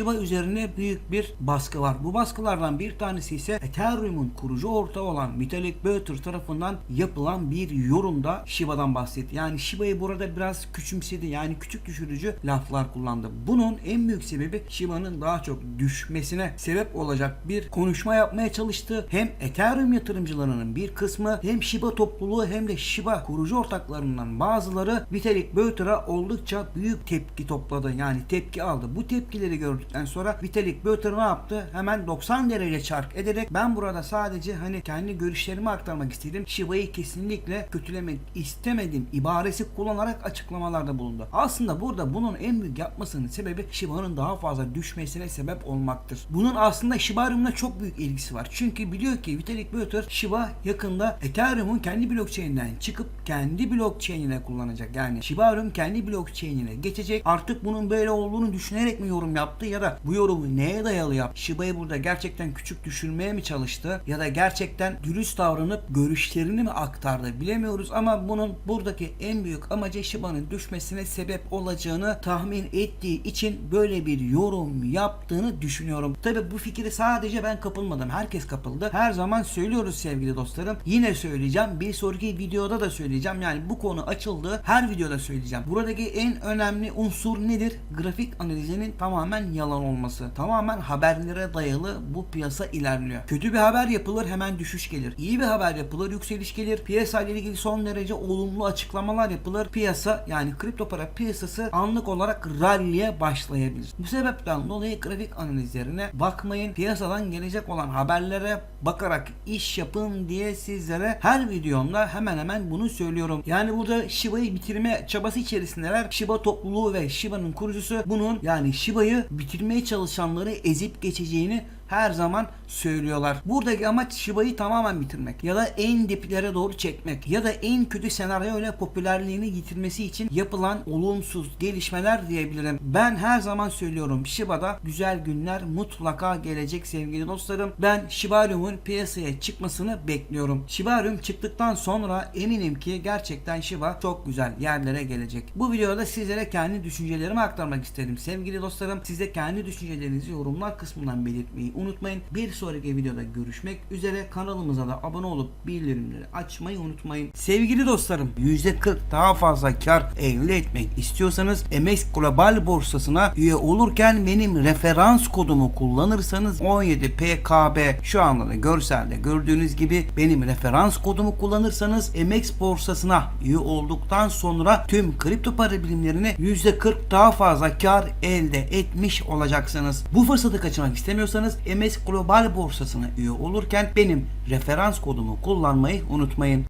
Shiba üzerine büyük bir baskı var. Bu baskılardan bir tanesi ise Ethereum'un kurucu ortağı olan Vitalik Buterin tarafından yapılan bir yorumda Shiba'dan bahsetti. Yani Shiba'yı burada biraz küçümsedi. Yani küçük düşürücü laflar kullandı. Bunun en büyük sebebi Shiba'nın daha çok düşmesine sebep olacak bir konuşma yapmaya çalıştı. Hem Ethereum yatırımcılarının bir kısmı hem Shiba topluluğu hem de Shiba kurucu ortaklarından bazıları Vitalik Buterin'a oldukça büyük tepki topladı. Yani tepki aldı. Bu tepkileri gördükten sonra Vitalik Buterin ne yaptı? Hemen 90 derece çark ederek ben burada sadece hani kendi görüşlerimi aktarmak istedim. Shiba'yı kesinlikle kötülemek istemedim ibaresi kullanarak açıklamalarda bulundu. Aslında burada bunun en büyük yapmasının sebebi Shiba'nın daha fazla düşmesine sebep olmaktır. Bunun aslında Shibarium'la çok büyük ilgisi var. Çünkü biliyor ki Vitalik Buterin Shiba yakında Ethereum'un kendi blockchain'inden çıkıp kendi blockchain'ine kullanacak. Yani Shibarium kendi blockchain'ine geçecek. Artık bunun böyle olduğunu düşünerek mi yorum yaptı ya da bu yorumu neye dayalı yaptı? Shiba'yı burada gerçekten küçük düşürmeye mi çalıştı ya da gerçekten dürüst davranıp görüşlerini mi aktardı bilemiyoruz ama bunun buradaki en büyük amacı Shiba'nın düşmesine sebep olacağını tahmin ettiği için böyle bir yorum yaptığını düşünüyorum. Tabi bu fikri sadece ben kapılmadım. Herkes kapıldı. Her zaman söylüyoruz sevgili dostlarım. Yine söyleyeceğim. Bir sonraki videoda da söyleyeceğim. Yani bu konu açıldı. Her videoda söyleyeceğim. Buradaki en önemli unsur nedir? Grafik analizinin tamamen yalan olması. Tamamen haberlere dayalı bu piyasa ilerliyor. Kötü bir haber yapılır hemen düşüş gelir. İyi bir haber yapılır yükseliş gelir. Piyasa ile ilgili son derece olumlu açıklamalar yapılır. Piyasa yani kripto para piyasası anlık olarak ralliye başlayabilir. Bu sebepten dolayı grafik analizlerine bakmayın. Piyasadan gelecek olan haberlere bakarak iş yapın diye sizlere her videomda hemen hemen bunu söylüyorum. Yani burada Shiba'yı bitirme çabası içerisindeler. Shiba topluluğu ve Shiba'nın kurucusu bunun yani Shiba'yı bitirmeye çalışanları ezip geçeceğini her zaman söylüyorlar. Buradaki amaç Shiba'yı tamamen bitirmek ya da en diplere doğru çekmek ya da en kötü senaryoyla popülerliğini yitirmesi için yapılan olumsuz gelişmeler diyebilirim. Ben her zaman söylüyorum Shiba'da güzel günler mutlaka gelecek sevgili dostlarım. Ben Shibarium'un piyasaya çıkmasını bekliyorum. Shibarium çıktıktan sonra eminim ki gerçekten Shiba çok güzel yerlere gelecek. Bu videoda sizlere kendi düşüncelerimi aktarmak istedim. Sevgili dostlarım size kendi düşüncelerinizi yorumlar kısmından belirtmeyi unutmayın. Bir sonraki videoda görüşmek üzere. Kanalımıza da abone olup bildirimleri açmayı unutmayın. Sevgili dostlarım %40 daha fazla kar elde etmek istiyorsanız MX Global borsasına üye olurken benim referans kodumu kullanırsanız 17PKB şu anda da görselde gördüğünüz gibi benim referans kodumu kullanırsanız MX borsasına üye olduktan sonra tüm kripto para birimlerini %40 daha fazla kar elde etmiş olacaksınız. Bu fırsatı kaçırmak istemiyorsanız MS Global borsasına üye olurken benim referans kodumu kullanmayı unutmayın.